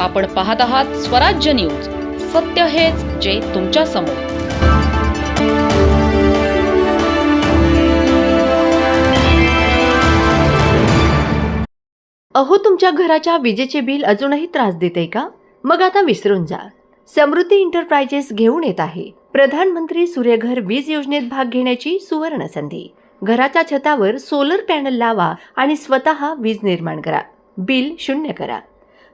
आपण पाहत आहात स्वराज्य न्यूज. सत्य हेच जे तुमच्यासमोर. अहो तुमच्या घराच्या विजेचे बिल अजूनही त्रास देते का? मग आता विसरून जा. समृद्धी इंटरप्राइजेस घेऊन येत आहे. प्रधानमंत्री सूर्यघर वीज योजनेत भाग घेण्याची सुवर्ण संधी. घराच्या छतावर सोलर पॅनल लावा आणि स्वतः वीज निर्माण करा. बिल शून्य करा.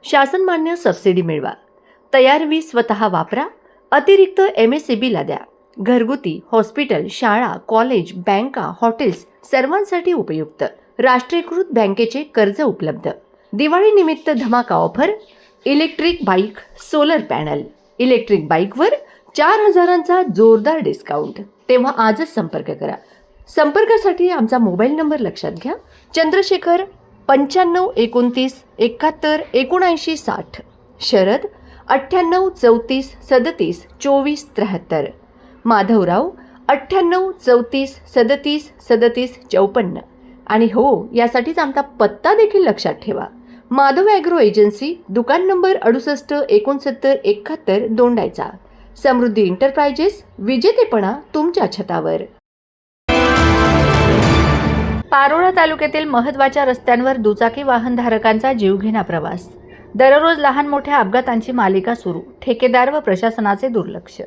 शासनमान्य सबसिडी मिळवा. तयार वीज स्वतः वापरा. अतिरिक्त एम एस सी बीला द्या. घरगुती हॉस्पिटल शाळा कॉलेज बँका हॉटेल्स सर्वांसाठी उपयुक्त. राष्ट्रीयकृत बँकेचे कर्ज उपलब्ध. दिवाळीनिमित्त धमाका offer. Electric bike solar panel. Electric बाईकवर चार हजारांचा जोरदार डिस्काउंट. तेव्हा आजच संपर्क करा. संपर्कासाठी आमचा मोबाईल नंबर लक्षात घ्या. चंद्रशेखर पंच्याण्णव एकोणतीस एकाहत्तर एकोणऐंशी साठ. शरद अठ्ठ्याण्णव चौतीस सदतीस चोवीस त्र्याहत्तर. माधवराव अठ्ठ्याण्णव चौतीस सदतीस सदतीस चौपन्न. आणि हो यासाठीच आमचा पत्ता देखील लक्षात ठेवा. माधव ॲग्रो एजन्सी दुकान नंबर अडुसष्ट एकोणसत्तर एकाहत्तर दोंडायचा. समृद्धी इंटरप्रायजेस विजेतेपणा तुमच्या छतावर. पारोळा तालुक्यातील महत्त्वाच्या रस्त्यांवर दुचाकी वाहनधारकांचा जीवघेणा प्रवास. दररोज लहान मोठ्या अपघातांची मालिका सुरू. ठेकेदार व प्रशासनाचे दुर्लक्ष.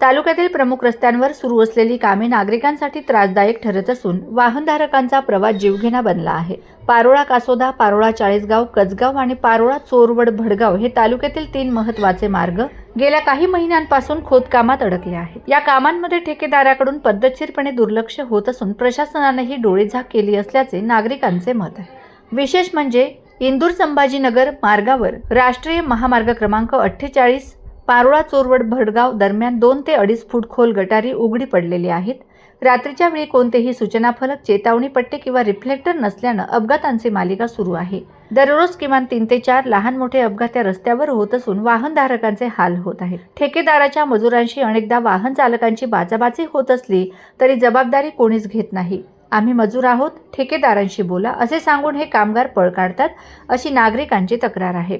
तालुक्यातील प्रमुख रस्त्यांवर सुरू असलेली कामे नागरिकांसाठी त्रासदायक ठरत असून वाहनधारकांचा प्रवास जीवघेणा बनला आहे. पारोळा कासोदा पारोळा चाळीसगाव कचगाव आणि पारोळा चोरवड भडगाव हे तालुक्यातील तीन महत्त्वाचे मार्ग गेल्या काही महिन्यांपासून खोदकामात अडकले आहेत. या कामांमध्ये ठेकेदाराकडून पद्धतशीरपणे दुर्लक्ष होत असून प्रशासनानेही डोळेझाक केली असल्याचे नागरिकांचे मत आहे. विशेष म्हणजे इंदूर संभाजीनगर मार्गावर राष्ट्रीय महामार्ग क्रमांक अठ्ठेचाळीस पारोळा चोरवड भडगाव दरम्यान दोन ते अडीच फूट खोल गटारी उघडी पडलेली आहेत. रात्रीच्या वेळी कोणतेही सूचना फलक चेतावणी पट्टे किंवा रिफ्लेक्टर नसल्यानं अपघातांची मालिका सुरू आहे. दररोज किमान तीन ते चार लहान मोठे अपघात या रस्त्यावर होत असून वाहनधारकांचे हाल होत आहेत. ठेकेदाराच्या मजुरांशी अनेकदा वाहन चालकांची बाचाबाची होत असली तरी जबाबदारी कोणीच घेत नाही. आम्ही मजूर आहोत ठेकेदारांशी बोला असे सांगून हे कामगार पळ काढतात अशी नागरिकांची तक्रार आहे.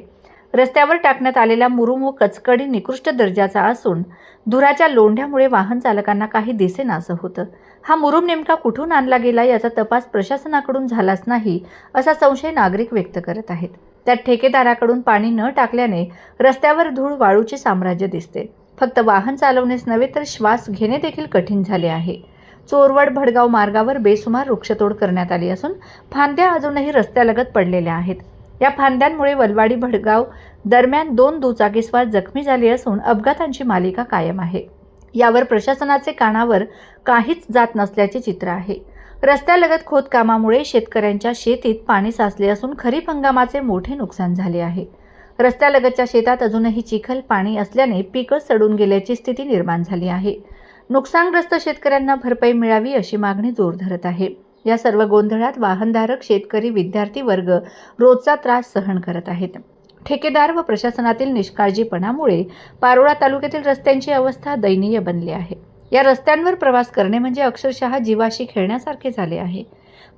रस्त्यावर टाकण्यात आलेला मुरुम व कचकडी निकृष्ट दर्जाचा असून धुराच्या लोंढ्यामुळे वाहन चालकांना काही दिसेनासं होतं. हा मुरुम नेमका कुठून आणला गेला याचा तपास प्रशासनाकडून झालाच नाही असा संशय नागरिक व्यक्त करत आहेत. त्यात ठेकेदाराकडून पाणी न टाकल्याने रस्त्यावर धूळ वाळूचे साम्राज्य दिसते. फक्त वाहन चालवणेच नव्हे तर श्वास घेणे देखील कठीण झाले आहे. चोरवड भडगाव मार्गावर बेसुमार वृक्षतोड करण्यात आली असून फांद्या अजूनही रस्त्यालगत पडलेल्या आहेत. या फांद्यांमुळे वलवाडी भडगाव दरम्यान दोन दुचाकीस्वार जखमी झाले असून अपघातांची मालिका कायम आहे. यावर प्रशासनाचे कानावर काहीच जात नसल्याचे चित्र आहे. रस्त्यालगत खोदकामामुळे शेतकऱ्यांच्या शेतीत पाणी साचले असून खरीप हंगामाचे मोठे नुकसान झाले आहे. रस्त्यालगतच्या शेतात अजूनही चिखल पाणी असल्याने पिकं सडून गेल्याची स्थिती निर्माण झाली आहे. नुकसानग्रस्त शेतकऱ्यांना भरपाई मिळावी अशी मागणी जोर धरत आहे. या सर्व गोंधळात वाहनधारक शेतकरी विद्यार्थी वर्ग रोजचा त्रास सहन करत आहेत. ठेकेदार व प्रशासनातील निष्काळजीपणामुळे पारोळा तालुक्यातील रस्त्यांची अवस्था दयनीय बनली आहे. या रस्त्यांवर प्रवास करणे म्हणजे अक्षरशः जीवाशी खेळण्यासारखे झाले आहे.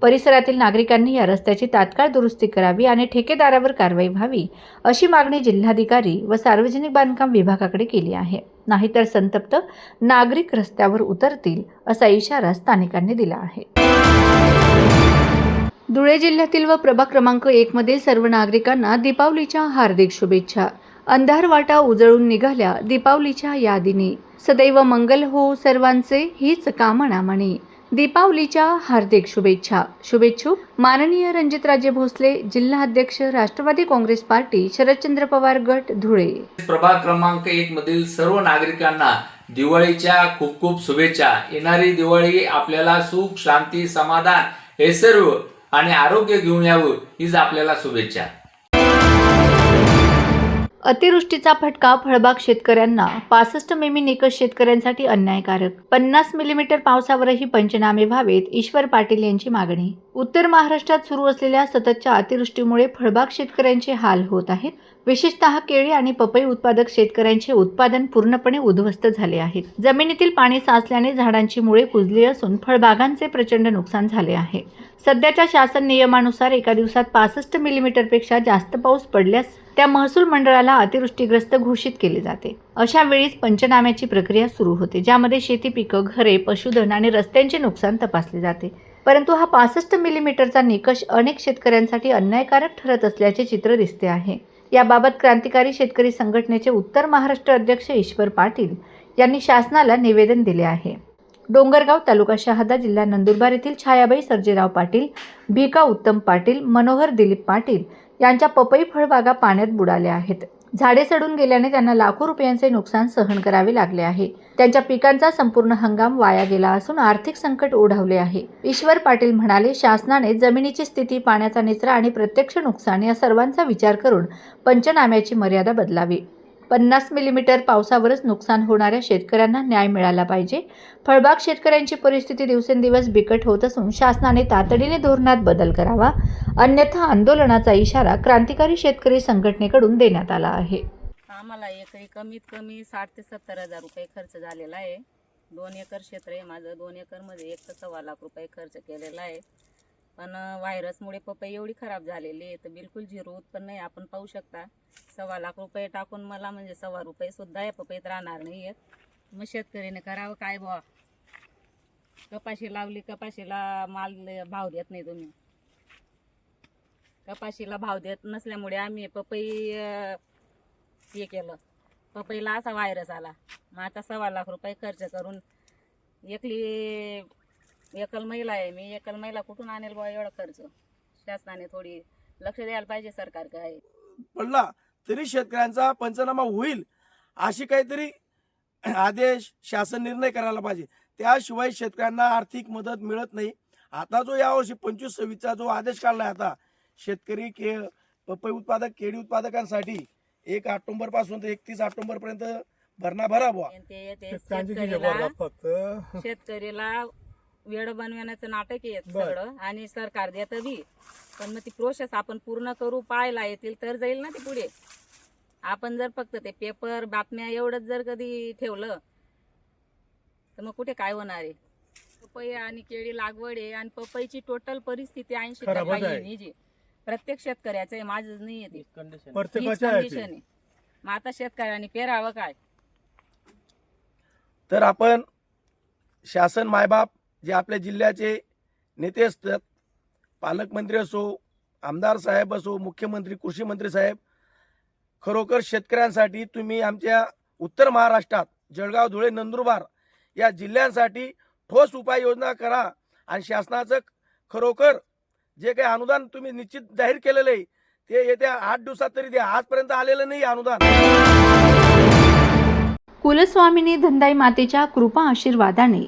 परिसरातील नागरिकांनी या रस्त्याची तात्काळ दुरुस्ती करावी आणि ठेकेदारावर कारवाई व्हावी अशी मागणी जिल्हाधिकारी व सार्वजनिक बांधकाम विभागाकडे केली आहे. नाहीतर संतप्त नागरिक रस्त्यावर उतरतील असा इशारा स्थानिकांनी दिला आहे. धुळे जिल्ह्यातील व प्रभाग क्रमांक एक मधील सर्व नागरिकांना दीपावलीच्या हार्दिक शुभेच्छा. अंधार वाटा उजळून निघाल्या दीपावलीच्या या दिनी सदैव मंगल हो सर्वांचे हीच कामना म्हणे. दीपावलीच्या हार्दिक शुभेच्छा. शुभेच्छुक माननीय रणजितराजे भोसले जिल्हा अध्यक्ष राष्ट्रवादी काँग्रेस पार्टी शरदचंद्र पवार गट धुळे. प्रभाग क्रमांक एक मधील सर्व नागरिकांना दिवाळीच्या खूप खूप शुभेच्छा. येणारी दिवाळी आपल्याला सुख शांती समाधान हे सर्व आणि आरोग्य घेऊन यावं हीच आपल्याला शुभेच्छा. अतिवृष्टीचा फटका फळबाग शेतकऱ्यांना. पासष्ट मिमी निकष शेतकऱ्यांसाठी अन्यायकारक. पन्नास मिलीमीटर पावसावरही पंचनामे व्हावेत ईश्वर पाटील यांची मागणी. उत्तर महाराष्ट्रात सुरू असलेल्या सततच्या अतिवृष्टीमुळे फळबाग शेतकऱ्यांचे हाल होत आहेत. विशेषतः केळी आणि पपई उत्पादक शेतकऱ्यांचे उत्पादन पूर्णपणे उद्ध्वस्त झाले आहेत. जमिनीतील पाणी साचल्याने झाडांची मुळे कुजली असून फळबागांचे प्रचंड नुकसान झाले आहे. सध्याच्या शासन नियमानुसार एका दिवसात पासष्ट मिलीमीटरपेक्षा जास्त पाऊस पडल्यास त्या महसूल मंडळाला अतिवृष्टीग्रस्त घोषित केले जाते. अशा वेळीच पंचनाम्याची प्रक्रिया सुरू होते ज्यामध्ये शेती पिकं घरे पशुधन आणि रस्त्यांचे नुकसान तपासले जाते. परंतु हा पासष्ट मिलीमीटरचा निकष अनेक शेतकऱ्यांसाठी अन्यायकारक ठरत असल्याचे चित्र दिसते आहे. याबाबत क्रांतिकारी शेतकरी संघटनेचे उत्तर महाराष्ट्र अध्यक्ष ईश्वर पाटील यांनी शासनाला निवेदन दिले आहे. डोंगरगाव तालुका शहादा जिल्हा नंदुरबार येथील छायाबाई सर्जेराव पाटील भिका उत्तम पाटील मनोहर दिलीप पाटील यांच्या पपई फळबागा पाण्यात बुडाल्या आहेत. झाडे सडून गेल्याने त्यांना लाखो रुपयांचे नुकसान सहन करावे लागले आहे. त्यांच्या पिकांचा संपूर्ण हंगाम वाया गेला असून आर्थिक संकट ओढवले आहे. ईश्वर पाटील म्हणाले शासनाने जमिनीची स्थिती पाण्याचा निचरा आणि प्रत्यक्ष नुकसान या सर्वांचा विचार करून पंचनाम्याची मर्यादा बदलावी. पन्नास मिलीमीटर पावसावरच नुकसान होणाऱ्या शेतकऱ्यांना न्याय मिळाला पाहिजे. फळबाग शेतकऱ्यांची परिस्थिती दिवसेंदिवस बिकट होत असून शासनाने तातडीने धोरणात बदल करावा. अन्यथा आंदोलनाचा इशारा क्रांतिकारी शेतकरी संघटनेकडून देण्यात आला आहे. आम्हाला एकरी कमीत कमी साठ ते सत्तर हजार रुपये खर्च झालेला आहे. दोन एकर क्षेत्र आहे माझं. दोन एकरमध्ये एक ते सव्वा लाख रुपये खर्च केलेला आहे. पण व्हायरसमुळे पपई एवढी खराब झालेली आहे तर बिलकुल झिरो उत्पन्न आहे. आपण पाहू शकता सव्वा लाख रुपये टाकून मला म्हणजे सव्वा रुपये सुद्धा या पपईत राहणार नाही आहेत मग शेतकरीने करावं काय बुवा? कपाशी लावली कपाशीला माल भाव देत नाही तुम्ही. कपाशीला भाव देत नसल्यामुळे आम्ही पपई हे केलं. पपईला असा व्हायरस आला. मग आता सव्वा लाख रुपये खर्च करून एकली एकल महिला आहे मी एकल महिला कुठून आणेल बा एवढा खर्च? शासनाने थोडी लक्ष द्यायला पाहिजे सरकार काय पडला तरी शेतकऱ्यांचा पंचनामा होईल अशी काहीतरी आदेश शासन निर्णय करायला पाहिजे. त्याशिवाय शेतकऱ्यांना आर्थिक मदत मिळत नाही. आता जो यावर्षी पंचवीस सव्वीसचा जो आदेश काढलाय आता शेतकरी के पपई उत्पादक केळी उत्पादकांसाठी एक ऑक्टोबरपासून तर एकतीस ऑक्टोबर पर्यंत भरणा भरावा ते ते शेतकरीला वेळ बनवण्याचं नाटक आहे. सगळं. आणि सरकार देतं बी. पण मग ती प्रोसेस आपण पूर्ण करू पाहायला येतील तर जाईल ना ती पुढे. आपण जर फक्त ते पेपर बातम्या एवढंच जर कधी ठेवलं तर मग कुठे काय होणार आहे? पपई आणि केळी लागवड आहे आणि पपईची टोटल परिस्थिती ऐंशी टक्का. ही प्रत्येक शेतकऱ्याचं आहे माझंच नाही आहे कंडिशन. आहे. मग आता शेतकऱ्यांनी पेरावं काय? तर आपण शासन मायबाप जे आपल्या जिल्ह्याचे नेते असतात पालकमंत्री असो आमदार साहेब असो मुख्यमंत्री कृषी मंत्री साहेब खरोखर शेतकऱ्यांसाठी तुम्ही आमच्या उत्तर महाराष्ट्रात जळगाव धुळे नंदुरबार या जिल्ह्यांसाठी ठोस उपाययोजना करा आणि शासनाचं खरोखर जे काही अनुदान तुम्ही निश्चित जाहीर केलेलं आहे ते येत्या आठ दिवसात तरी द्या. आजपर्यंत आलेलं नाही अनुदान. कुलस्वामिनी धंदाई मातेच्या कृपा आशीर्वादाने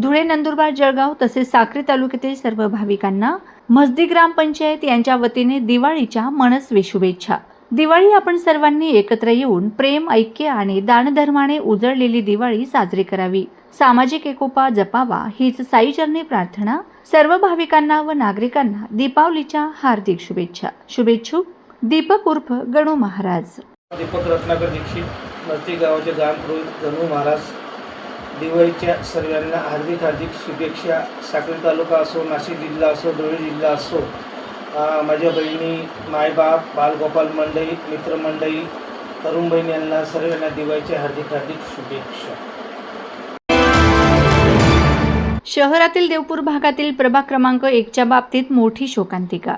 धुळे नंदुरबार जळगाव तसेच साक्री तालुक्यातील सर्व भाविकांना मस्दी ग्रामपंचायत यांच्या वतीने दिवाळीच्या मनस्वी शुभेच्छा. दिवाळी आपण सर्वांनी एकत्र येऊन प्रेम ऐक्य आणि दानधर्माने उजळलेली दिवाळी साजरी करावी. सामाजिक एकोपा जपावा हीच साईचरणी प्रार्थना सर्व भाविकांना व नागरिकांना दीपावलीच्या हार्दिक शुभेच्छा. शुभेच्छुक दीपक उर्फ गणू महाराज. दीपक रत्नाकर दीक्षित मस्ती गावाचे गणू महाराज. दिवाळीच्या सर्वांना हार्दिक हार्दिक शुभेच्छा. साक्री तालुका असो नाशिक जिल्हा असो धुळे जिल्हा असो माझ्या बहिणी मायबाप बालगोपाल मंडळी मित्रमंडळी तरुण बहिणी यांना सर्वांना दिवाळीच्या हार्दिक हार्दिक शुभेच्छा. शहरातील देवपूर भागातील प्रभाग क्रमांक एकच्या बाबतीत मोठी शोकांतिका.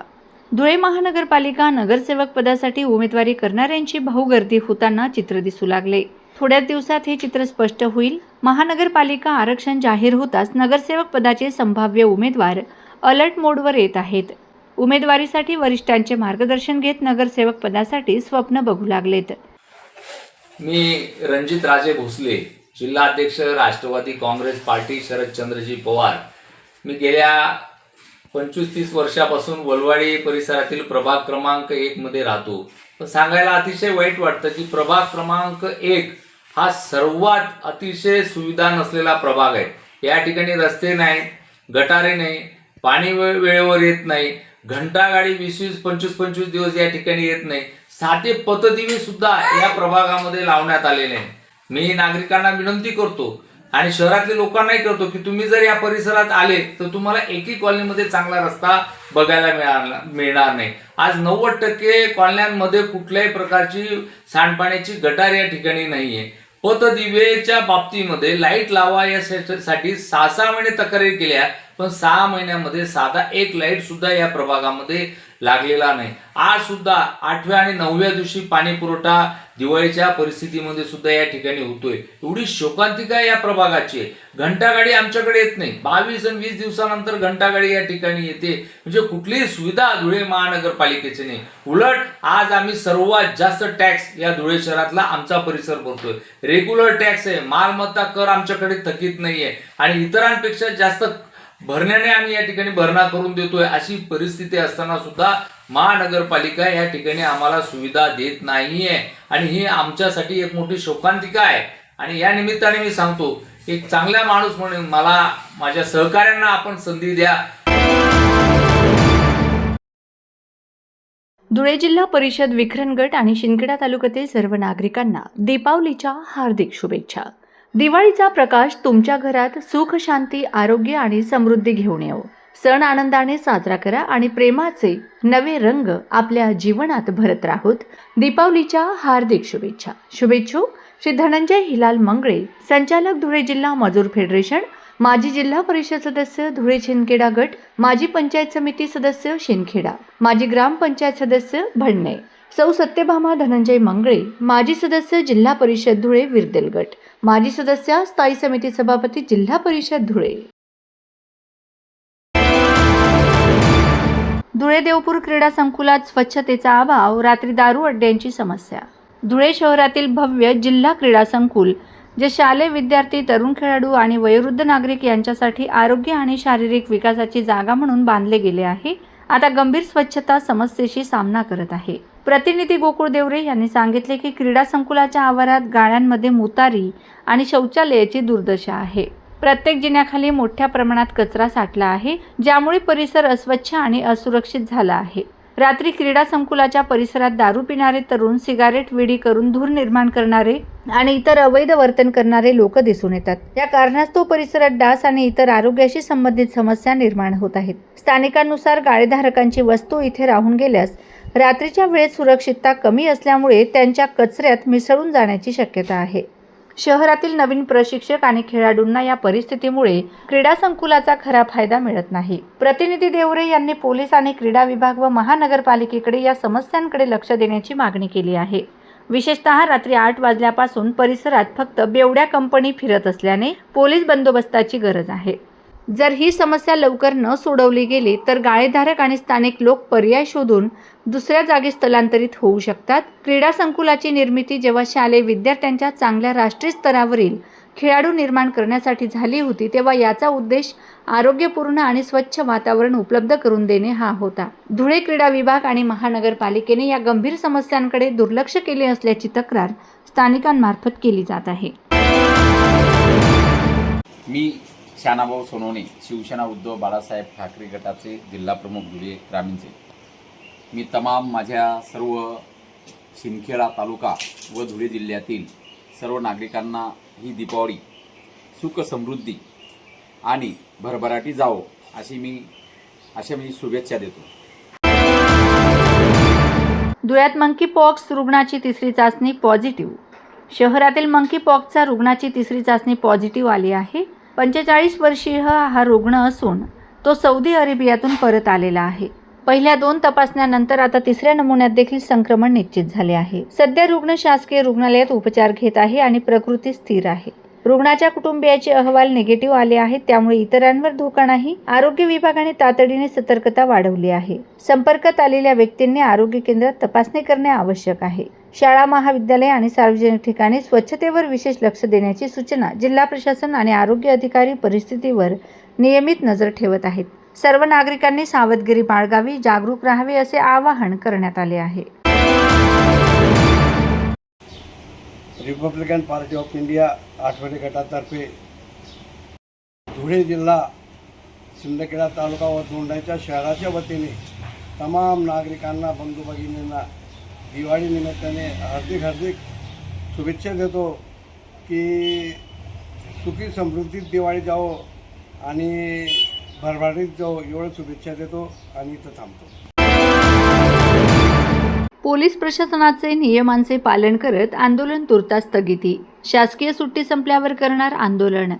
धुळे महानगरपालिका नगरसेवक पदासाठी उमेदवारी करणाऱ्यांची भाऊगर्दी होताना चित्र दिसू लागले. थोड्याच दिवसात हे चित्र स्पष्ट होईल. महानगरपालिका आरक्षण जाहीर होताच नगरसेवक पदाचे संभाव्य उमेदवार अलर्ट मोडवर येत आहेत. उमेदवारीसाठी वरिष्ठांचे मार्गदर्शन घेत नगरसेवक पदासाठी स्वप्न बघू लागलेत. मी रणजित राजे भोसले जिल्हाध्यक्ष राष्ट्रवादी काँग्रेस पार्टी शरदचंद्रजी पवार. मी गेल्या पंचवीस तीस वर्षापासून वलवाडी परिसरातील प्रभाग क्रमांक एकमध्ये राहतो. पण सांगायला अतिशय वाईट वाटतं की प्रभाग क्रमांक एक हा सर्वात अतिशय सुविधा नसलेला प्रभाग आहे. या ठिकाणी रस्ते नाही गटारे नाही पाणी वे- वेळेवर येत नाही घंटागाडी वीस वीस पंचवीस पंचवीस दिवस या ठिकाणी येत नाही. साधे पतदिवे सुद्धा या प्रभागामध्ये लावण्यात आलेले आहे. मी नागरिकांना विनंती करतो आणि शहरातल्या लोकांनाही करतो की तुम्ही जर या परिसरात आले तर तुम्हाला एकही कॉलनीमध्ये चांगला रस्ता बघायला मिळाला मिळणार नाही. आज नव्वद टक्के कॉलन्यांमध्ये कुठल्याही प्रकारची सांडपाण्याची गटार या ठिकाणी नाही आहे पतदिवेच्या बाबतीमध्ये लाइट लावा यासाठी सहा सहा महिने तक्रारी केल्या पण सहा महिन्यामध्ये साधा एक लाइट सुद्धा या प्रभागामध्ये लागलेला नाही. आज सुद्धा आठव्या आणि नवव्या दिवशी पाणी पुरवठा दिवाळीच्या परिस्थितीमध्ये सुद्धा या ठिकाणी होतोय. एवढी शोकांतिका या प्रभागाची आहे. घंटागाडी आमच्याकडे येत नाही. बावीस आणि वीस दिवसानंतर घंटागाडी या ठिकाणी येते. म्हणजे कुठलीही सुविधा धुळे महानगरपालिकेची नाही. उलट आज आम्ही सर्वात जास्त टॅक्स या धुळे शहरातला आमचा परिसर भरतोय. रेग्युलर टॅक्स आहे. मालमत्ता कर आमच्याकडे थकीत नाहीये. आणि इतरांपेक्षा जास्त भरण्याने आम्ही या ठिकाणी भरणा करून देतोय. अशी परिस्थिती असताना सुद्धा महानगरपालिका या ठिकाणी आम्हाला सुविधा देत नाहीये. आणि ही आमच्यासाठी एक मोठी शोकांतिका आहे. आणि या निमित्ताने मी सांगतो एक चांगला माणूस म्हणून मला माझ्या सहकाऱ्यांना आपण संधी द्या. धुळे जिल्हा परिषद विखरण गट आणि शिंदखेडा तालुक्यातील सर्व नागरिकांना दीपावलीच्या हार्दिक शुभेच्छा. दिवाळीचा प्रकाश तुमच्या घरात सुख शांती आरोग्य आणि समृद्धी घेऊन येऊ सण आनंदाने साजरा करा आणि प्रेमाचे नवे रंग आपल्या जीवनात भरत राहोत. दीपावलीच्या हार्दिक शुभेच्छा. शुभेच्छुक श्री धनंजय हिलाल मंगळे संचालक धुळे जिल्हा मजूर फेडरेशन माजी जिल्हा परिषद सदस्य धुळे शिंदखेडा गट माजी पंचायत समिती सदस्य शिंदखेडा माजी ग्रामपंचायत सदस्य भडणे सौ सत्यभामा धनंजय मंगळे माजी सदस्य जिल्हा परिषद धुळे विरदेल गट माजी सदस्य स्थायी समिती सभापती जिल्हा परिषद धुळे. धुळे देवपूर क्रीडा संकुलात स्वच्छतेचा अभाव रात्री दारू अड्ड्यांची समस्या. धुळे शहरातील भव्य जिल्हा क्रीडा संकुल जे शालेय विद्यार्थी तरुण खेळाडू आणि वयोवृद्ध नागरिक यांच्यासाठी आरोग्य आणि शारीरिक विकासाची जागा म्हणून बांधले गेले आहे आता गंभीर स्वच्छता समस्येशी सामना करत आहे. प्रतिनिधी गोकुळ देवरे यांनी सांगितले की क्रीडा संकुलाच्या आवारात गाळ्यांमध्ये मोतारी आणि शौचालयाची दुर्दशा आहे. प्रत्येक जिन्याखाली मोठ्या प्रमाणात कचरा साठला आहे ज्यामुळे परिसर अस्वच्छ आणि असुरक्षित झाला आहे. रात्री क्रीडा संकुलाच्या परिसरात दारू पिणारे तरुण सिगारेट विडी करून धूर निर्माण करणारे आणि इतर अवैध वर्तन करणारे लोक दिसून येतात. या कारणास्तव परिसरात डास आणि इतर आरोग्याशी संबंधित समस्या निर्माण होत आहेत. स्थानिकांनुसार गाळेधारकांची वस्तू इथे राहून गेल्यास रात्रीच्या वेळेत सुरक्षितता कमी असल्यामुळे त्यांच्या कचऱ्यात मिसळून जाण्याची शक्यता आहे. शहरातील नवीन प्रशिक्षक आणि खेळाडूंना या परिस्थितीमुळे क्रीडा संकुलाचा खरा फायदा मिळत नाही. प्रतिनिधी देवरे यांनी पोलीस आणि क्रीडा विभाग व महानगरपालिकेकडे या समस्यांकडे लक्ष देण्याची मागणी केली आहे. विशेषतः रात्री आठ वाजल्यापासून परिसरात फक्त बेवड्या कंपनी फिरत असल्याने पोलीस बंदोबस्ताची गरज आहे. जर ही समस्या लवकर न सोडवली गेली तर गाळेधारक आणि स्थानिक लोक पर्याय शोधून दुसऱ्या जागी स्थलांतरित होऊ शकतात. क्रीडा संकुलाची निर्मिती जेव्हा शालेय विद्यार्थ्यांच्या चांगल्या राष्ट्रीय स्तरावरील खेळाडू निर्माण करण्यासाठी झाली होती तेव्हा याचा उद्देश आरोग्यपूर्ण आणि स्वच्छ वातावरण उपलब्ध करून देणे हा होता. धुळे क्रीडा विभाग आणि महानगरपालिकेने या गंभीर समस्यांकडे दुर्लक्ष केले असल्याची तक्रार स्थानिकांमार्फत केली जात आहे. मी शानाभाऊ सोनवणे शिवसेना उद्धव बाळासाहेब ठाकरे गटाचे जिल्हाप्रमुख धुळे ग्रामीणचे. मी तमाम माझ्या सर्व शिंदखेडा तालुका व धुळे जिल्ह्यातील सर्व नागरिकांना ही दीपावली सुख समृद्धी आणि भरभराटी जावो अशी मी अशा मी शुभेच्छा देतो. धुळ्यात मंकी पॉक्स रुग्णाची तिसरी चाचणी पॉझिटिव्ह. शहरातील मंकीपॉक्सचा रुग्णाची तिसरी चाचणी पॉझिटिव्ह आली आहे. पंचेचाळीस वर्षीय हा रुग्ण असून तो सौदी अरेबियातून परत आलेला आहे. पहिल्या दोन तपासण्यानंतर आता तिसऱ्या नमुन्यात देखील संक्रमण निश्चित झाले आहे. सध्या रुग्ण शासकीय रुग्णालयात उपचार घेत आहे आणि प्रकृती स्थिर आहे. रुग्णाच्या कुटुंबियाचे अहवाल निगेटिव्ह आले आहेत त्यामुळे इतरांवर धोका नाही. आरोग्य विभागाने तातडीने सतर्कता वाढवली आहे. संपर्कात आलेल्या व्यक्तींनी आरोग्य केंद्रात तपासणी करणे आवश्यक आहे. शाळा महाविद्यालय आणि सार्वजनिक ठिकाणी स्वच्छतेवर विशेष लक्ष देण्याची सूचना जिल्हा प्रशासन आणि आरोग्य अधिकारी परिस्थितीवर नियमित नजर ठेवत आहेत. सर्व नागरिकांनी सावधगिरी बाळगावी जागरूक राहावे असे आवाहन करण्यात आले आहे. रिपब्लिकन पार्टी ऑफ इंडिया आठवडे गटातर्फे धुळे जिल्हा शिंदखेडा तालुका व दोंडाईच्या शहराच्या वतीने तमाम नागरिकांना बंधू भगिनींना दिवाळीनिमित्ताने हार्दिक हार्दिक शुभेच्छा देतो की सुखी समृद्धीत दिवाळी जाओ आणि भरभराटीत जाओ एवढं शुभेच्छा देतो आणि इथं थांबतो. पोलीस प्रशासनाचे नियमांचे पालन करत आंदोलन तुर्तास स्थगिती. शासकीय सुट्टी संपल्यावर करणार आंदोलन.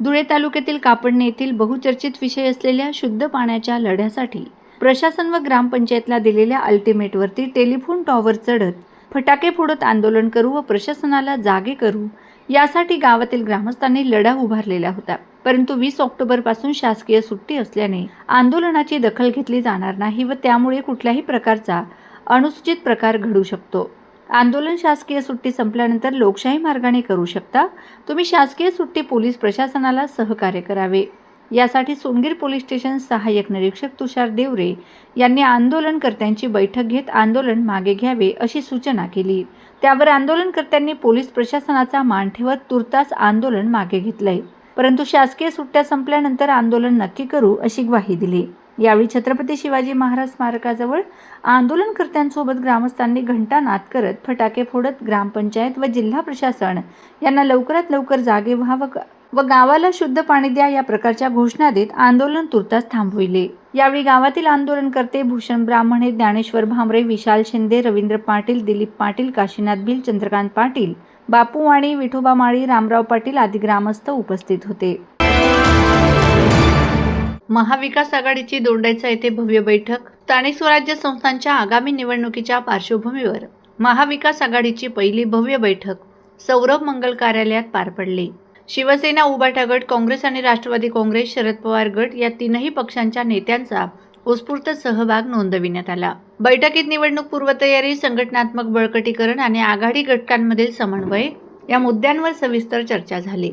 धुळे तालुक्यातील कापडणे येथील बहुचर्चित विषय असलेल्या शुद्ध पाण्याच्या लढ्यासाठी प्रशासन व ग्रामपंचायतला दिलेल्या अल्टिमेटवरती टेलिफोन टॉवर चढत फटाके फोडत आंदोलन करू व प्रशासनाला जागे करू यासाठी गावातील ग्रामस्थांनी लढा उभारलेला होता. परंतु वीस ऑक्टोबरपासून शासकीय सुट्टी असल्याने आंदोलनाची दखल घेतली जाणार नाही व त्यामुळे कुठल्याही प्रकारचा अनुसूचित प्रकार घडू शकतो. आंदोलन शासकीय सुट्टी संपल्यानंतर लोकशाही मार्गाने करू शकता. तुम्ही शासकीय सुट्टी पोलीस प्रशासनाला सहकार्य करावे. यासाठी सोनगीर पोलीस स्टेशन सहाय्यक निरीक्षक तुषार देवरे यांनी आंदोलनकर्त्यांची बैठक घेत आंदोलन मागे घ्यावे अशी सूचना केली. त्यावर आंदोलनकर्त्यांनी पोलीस प्रशासनाचा मान ठेवत तुर्तास आंदोलन मागे घेतलंय. परंतु शासकीय सुट्ट्या संपल्यानंतर आंदोलन नक्की करू अशी ग्वाही दिली. यावेळी छत्रपती शिवाजी महाराज स्मारकाजवळ आंदोलनकर्त्यांसोबत ग्रामस्थांनी घंटानाद करत फटाके फोडत ग्रामपंचायत व जिल्हा प्रशासन यांना लवकरात लवकर जागे व्हावं व गावाला शुद्ध पाणी द्या या प्रकारच्या घोषणा देत आंदोलन तुर्तास थांबविले. यावेळी गावातील आंदोलनकर्ते भूषण ब्राह्मणे ज्ञानेश्वर भामरे विशाल शिंदे रवींद्र पाटील दिलीप पाटील काशीनाथ भिल चंद्रकांत पाटील बापू वाणी विठोबा माळी रामराव पाटील आदी ग्रामस्थ उपस्थित होते. महाविकास आघाडीची दोंडायचा येथे भव्य बैठक स्थानिक स्वराज्य संस्थांच्या आगामी निवडणुकीच्या पार्श्वभूमीवर महाविकास आघाडीची पहिली भव्य बैठक सौरभ मंगल कार्यालयात पार पडली. शिवसेना उभाठा गट काँग्रेस आणि राष्ट्रवादी काँग्रेस शरद पवार गट या तीनही पक्षांच्या नेत्यांचा उत्स्फूर्त सहभाग नोंदविण्यात आला. बैठकीत निवडणूक पूर्वतयारी संघटनात्मक बळकटीकरण आणि आघाडी घटकांमधील समन्वय या मुद्द्यांवर सविस्तर चर्चा झाली.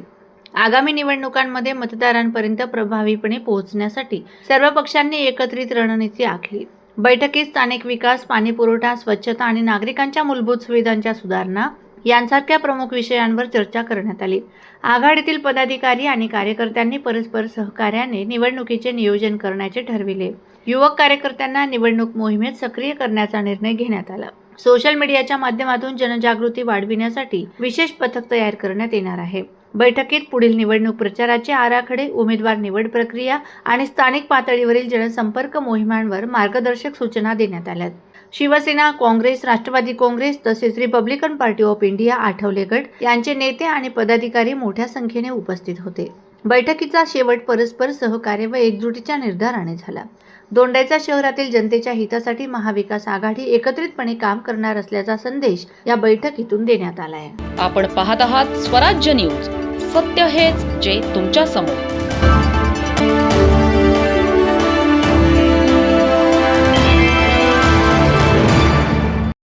आगामी निवडणुकांमध्ये मतदारांपर्यंत प्रभावीपणे पोहोचण्यासाठी सर्व पक्षांनी एकत्रित रणनीती आखली. बैठकीत स्थानिक विकास पाणीपुरवठा स्वच्छता आणि नागरिकांच्या मूलभूत सुविधांच्या सुधारणा यांसारख्या प्रमुख विषयांवर चर्चा करण्यात आली. आघाडीतील पदाधिकारी आणि कार्यकर्त्यांनी परस्पर सहकार्याने निवडणुकीचे नियोजन करण्याचे ठरविले. युवक कार्यकर्त्यांना निवडणूक मोहिमेत सक्रिय करण्याचा निर्णय घेण्यात आला. सोशल मीडियाच्या माध्यमातून जनजागृती वाढविण्यासाठी विशेष पथक तयार करण्यात येणार आहे. बैठकीत पुढील निवडणूक प्रचाराचे आराखडे उमेदवार निवड प्रक्रिया आणि स्थानिक पातळीवरील जनसंपर्क मोहिमांवर मार्गदर्शक सूचना देण्यात आल्या शिवसेना काँग्रेस राष्ट्रवादी काँग्रेस तसेच Republican party of India Athawale गट यांचे नेते आणि पदाधिकारी मोठ्या संख्येने उपस्थित होते. बैठकीचा शेवट परस्पर सहकार्य व एकजुटीच्या निर्धाराने झाला. दोंडाईचा शहरातील जनतेच्या हितासाठी महाविकास आघाडी एकत्रितपणे काम करणार असल्याचा संदेश या बैठकीतून देण्यात आला आहे आपण पाहत आहात स्वराज्य न्यूज. सत्य हेच जे तुमच्यासमोर